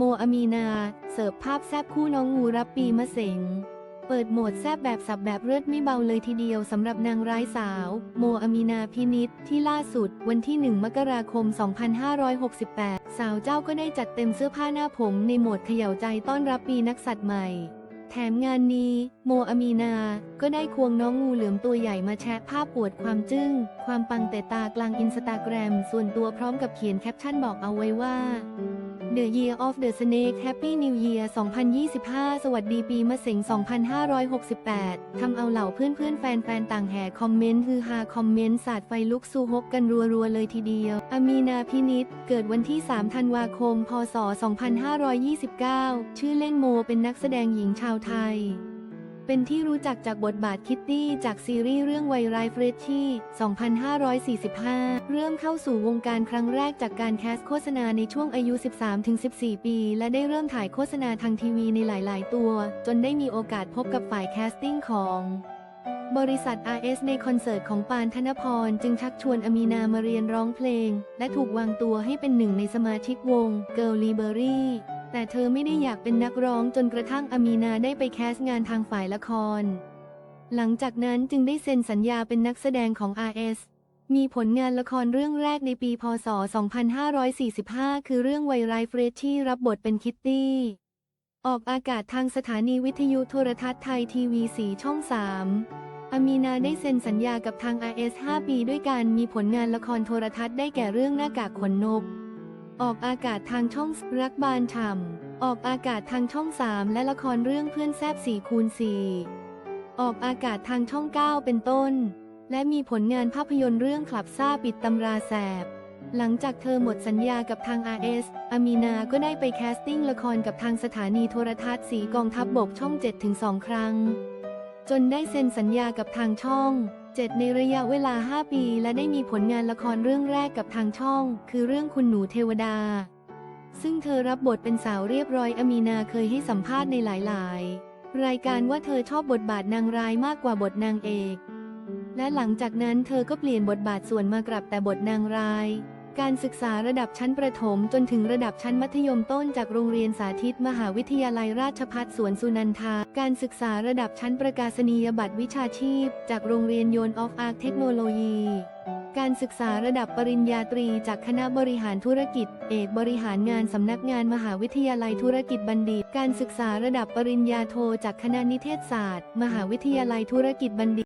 โมอามีนา เสิร์ฟภาพแซบคู่น้องงูรับปีมะเสงเปิดโหมดแซบแบบสับแบบเลือดไม่เบาเลยทีเดียวสำหรับนางร้ายสาว โมอามีนาพินิษที่ล่าสุด วันที่ 1 มกราคม 2568 สาวเจ้าก็ได้จัดเต็มเสื้อผ้าหน้าผมในโหมดเขย่าใจต้อนรับปีนักสัตว์ใหม่ แถมงานนี้ โมอามีนา ก็ได้ควงน้องงูเหลือมตัวใหญ่มาแชะภาพอวดความจึ้ง ความปังแต่ตากลางอินสตาแกรมส่วนตัวพร้อมกับเขียนแคปชั่นบอกเอาไว้ว่า The Year of the Snake Happy New Year 2025 สวัสดีปีมะเส็ง 2568 ทำเอาเหล่าเพื่อนๆ แฟนๆ ต่างแห่คอมเมนต์ฮือฮาคอมเมนต์สาดไฟลุกซูฮกกันรัวๆ เลยทีเดียว อามีนาพินิษเกิดวันที่ 3 ธันวาคม พศ 2529 ชื่อเล่นโมเป็นนักแสดงหญิงชาวไทย เป็นที่รู้จักจากบทบาทคิตตี้จากซีรีส์เรื่องไวไรเฟรชชี่ 2545 เริ่มเข้าสู่วงการครั้งแรกจากการแคสโฆษณาในช่วงอายุ 13-14 ปี และได้เริ่มถ่ายโฆษณาทางทีวีในหลาย ๆ ตัว จนได้มีโอกาสพบกับฝ่ายแคสติ้งของบริษัท RS ในคอนเสิร์ตของปานธนพร จึงชักชวนอมีนามาเรียนร้องเพลง และถูกวางตัวให้เป็นหนึ่งในสมาชิกวง Girl Library แต่เธอไม่ได้อยากเป็นนักร้องจนกระทั่งอามีนาได้ไปแคสงานทางฝ่ายละคร หลังจากนั้นจึงได้เซ็นสัญญาเป็นนักแสดงของ RS มีผลงานละครเรื่องแรกในปี พศ 2545 คือเรื่องไวไรเฟรชที่รับบทเป็นคิตตี้ ออกอากาศทางสถานีวิทยุโทรทัศน์ไทยทีวีสีช่อง 3 อามีนาได้เซ็นสัญญากับทาง RS 5 ปีด้วยกันมีผลงานละครโทรทัศน์ได้แก่เรื่องหน้ากากขนนก ออกอากาศทางช่องรักบานฉ่ำออกอากาศทางช่อง 3 และละครเรื่องเพื่อนแซบ4คูณ4ออกอากาศทางช่อง 9 เป็นต้น และมีผลงานภาพยนตร์เรื่องคลับซ่าปิดตำราแสบ หลังจากเธอหมดสัญญากับทาง RS อามีนาก็ได้ไปแคสติ้งละครกับทางสถานีโทรทัศน์สีกองทัพบบกช่อง 7-2 ครั้ง จนได้เซ็นสัญญากับทางช่อง 7 ในระยะเวลา 5 ปี และได้มีผลงานละครเรื่องแรกกับทางช่อง คือเรื่องคุณหนูเทวดา ซึ่งเธอรับบทเป็นสาวเรียบร้อยอามีนาเคยให้สัมภาษณ์ในหลาย ๆ รายการว่าเธอชอบบทบาทนางร้ายมากกว่าบทนางเอก และหลังจากนั้นเธอก็เปลี่ยนบทบาทส่วนมากลับแต่บทนางร้าย การศึกษาระดับชั้นประถมจนถึงระดับชั้นมัธยมต้นจากโรงเรียนสาธิตมหาวิทยาลัยราชภัฏสวนสุนันทา การศึกษาระดับชั้นประกาศนียบัตรวิชาชีพ จากโรงเรียนโยนออฟอาร์เทคโนโลยีการศึกษาระดับปริญญาตรีจากคณะบริหารธุรกิจ เอกบริหารงานสำนักงานมหาวิทยาลัยธุรกิจบัณฑิต การศึกษาระดับปริญญาโทจากคณะนิเทศศาสตร์ มหาวิทยาลัยธุรกิจบัณฑิต